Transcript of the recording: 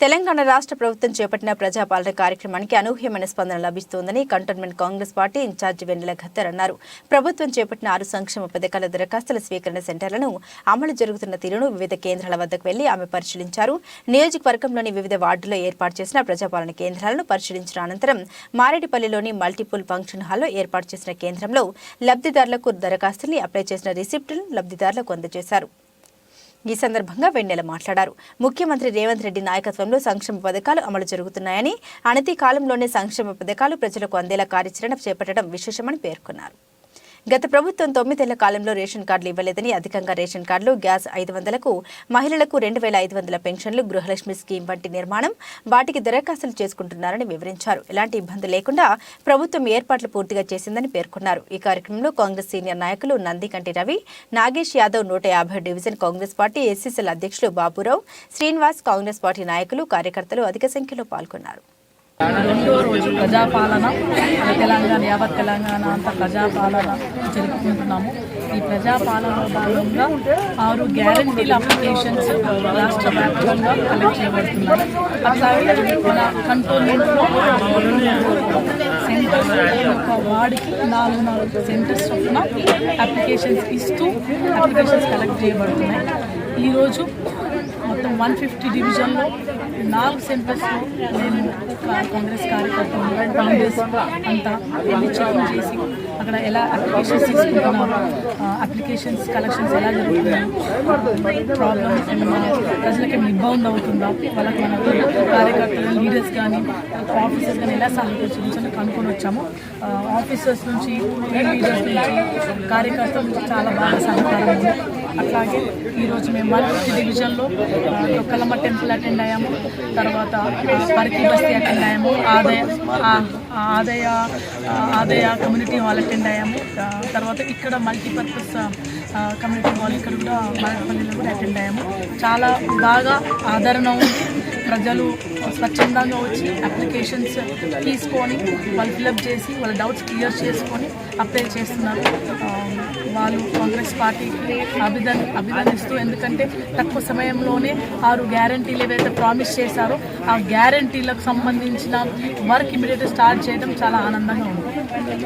తెలంగాణ రాష్ట్ర ప్రభుత్వం చేపట్టిన ప్రజాపాలన కార్యక్రమానికి అనూహ్యమైన స్పందన లభిస్తోందని cantonment Congress party incharge Vennela Gaddar అన్నారు. ప్రభుత్వం చేపట్టిన ఆరు సంక్షేమ పథకాల దరఖాస్తుల స్వీకరణ సెంటర్లను అమలు జరుగుతున్న తీరును వివిధ కేంద్రాల వద్దకు వెళ్ళి ఆమె పరిశీలించారు. నియోజకవర్గంలోని వివిధ వార్డుల్లో ఏర్పాటు చేసిన ప్రజాపాలన కేంద్రాలను పరిశీలించిన అనంతరం మారేడుపల్లిలోని మల్టిపుల్ ఫంక్షన్ హాల్లో ఏర్పాటు చేసిన కేంద్రంలో లబ్ధిదారులకు దరఖాస్తుల్ని అప్లై చేసిన రిసిప్టులను లబ్ధిదారులకు అందజేశారు. ఈ సందర్భంగా వెన్నెల మాట్లాడారు. ముఖ్యమంత్రి రేవంత్ రెడ్డి నాయకత్వంలో సంక్షేమ పథకాలు అమలు జరుగుతున్నాయని అనతి కాలంలోనే సంక్షేమ పథకాలు ప్రజలకు అందేలా కార్యాచరణ చేపట్టడం విశేషమని పేర్కొన్నారు. గత ప్రభుత్వం తొమ్మిదేళ్ళ కాలంలో రేషన్ కార్డులు ఇవ్వలేదని అధికంగా రేషన్ కార్డులు గ్యాస్ ఐదు వందలకు మహిళలకు రెండు వేల ఐదు వందల పెన్షన్లు గృహలక్ష్మి స్కీమ్ వంటి నిర్మాణం వాటికి దరఖాస్తులు చేసుకుంటున్నారని వివరించారు. ఎలాంటి ఇబ్బంది లేకుండా ప్రభుత్వం ఏర్పాట్లు పూర్తిగా చేసిందని పేర్కొన్నారు. ఈ కార్యక్రమంలో కాంగ్రెస్ సీనియర్ నాయకులు నందికంటి రవి నాగేష్ యాదవ్ నూట యాభై డివిజన్ కాంగ్రెస్ పార్టీ ఎస్సీసీల అధ్యక్షులు బాబురావు శ్రీనివాస్ కాంగ్రెస్ పార్టీ నాయకులు కార్యకర్తలు అధిక సంఖ్యలో పాల్గొన్నారు. రెండో రోజు ప్రజాపాలన తెలంగాణ యావత్ తెలంగాణ అంతా ప్రజాపాలన జరుపుకుంటున్నాము. ఈ ప్రజాపాలనలో భాగంగా ఆరు గ్యారంటీల అప్లికేషన్స్ రాష్ట్ర వ్యాప్తంగా కలెక్ట్ చేయబడుతున్నాయి. అట్లాగే మన కంటోన్మెంట్లో సెంటర్స్ ఒక వార్డుకి నాలుగు నాలుగు సెంటర్స్ చొప్పున అప్లికేషన్స్ ఇస్తూ అప్లికేషన్స్ కలెక్ట్ చేయబడుతున్నాయి. ఈరోజు మొత్తం వన్ ఫిఫ్టీ డివిజన్లో నాలుగు సెంటర్స్లో మేము కాంగ్రెస్ కార్యకర్తలు కాంగ్రెస్ అంతా వెళ్ళి చెకింగ్ చేసి అక్కడ ఎలా అప్లికేషన్స్ తీసుకుంటున్నారు అప్లికేషన్స్ కలెక్షన్స్ ఎలా జరుగుతున్నాయి ప్రాబ్లమ్స్ ప్రజలకు ఏమైనా ఇబ్బంది అవుతుందా వాళ్ళకి మన కార్యకర్తలు లీడర్స్ కానీ ఆఫీసర్స్ కానీ ఎలా సహకరించాలని కనుక్కొని వచ్చాము. ఆఫీసర్స్ నుంచి లీడర్స్ నుంచి కార్యకర్తల నుంచి చాలా బాగా సహకారం ఉంది. అట్లాగే ఈరోజు మేము వన్ ఫిఫ్టీ డివిజన్లో తొక్కలమ్మ టెంపుల్ అటెండ్ అయ్యాము. తర్వాత పరికి బస్తీ అటెండ్ అయ్యాము. ఆదాయ ఆదాయ ఆదాయ కమ్యూనిటీ హాల్ అటెండ్ అయ్యాము. తర్వాత ఇక్కడ మల్టీపర్పస్ కమ్యూనిటీ హాల్ ఇక్కడ కూడా మరపల్లిలో కూడా అటెండ్ అయ్యాము. చాలా బాగా ఆదరణ ఉంది. ప్రజలు స్వచ్ఛందంగా వచ్చి అప్లికేషన్స్ తీసుకొని వాళ్ళు ఫిలప్ చేసి వాళ్ళ డౌట్స్ క్లియర్ చేసుకొని అప్లై చేస్తున్నారు. Um, వాళ్ళు కాంగ్రెస్ పార్టీకి అభిదన్ అభినందిస్తూ ఎందుకంటే తక్కువ సమయంలోనే ఆరు గ్యారంటీలు ఏవైతే ప్రామిస్ చేశారో ఆ గ్యారంటీలకు సంబంధించిన వర్క్ ఇమీడియట్ స్టార్ట్ చేయడం చాలా ఆనందంగా ఉంది.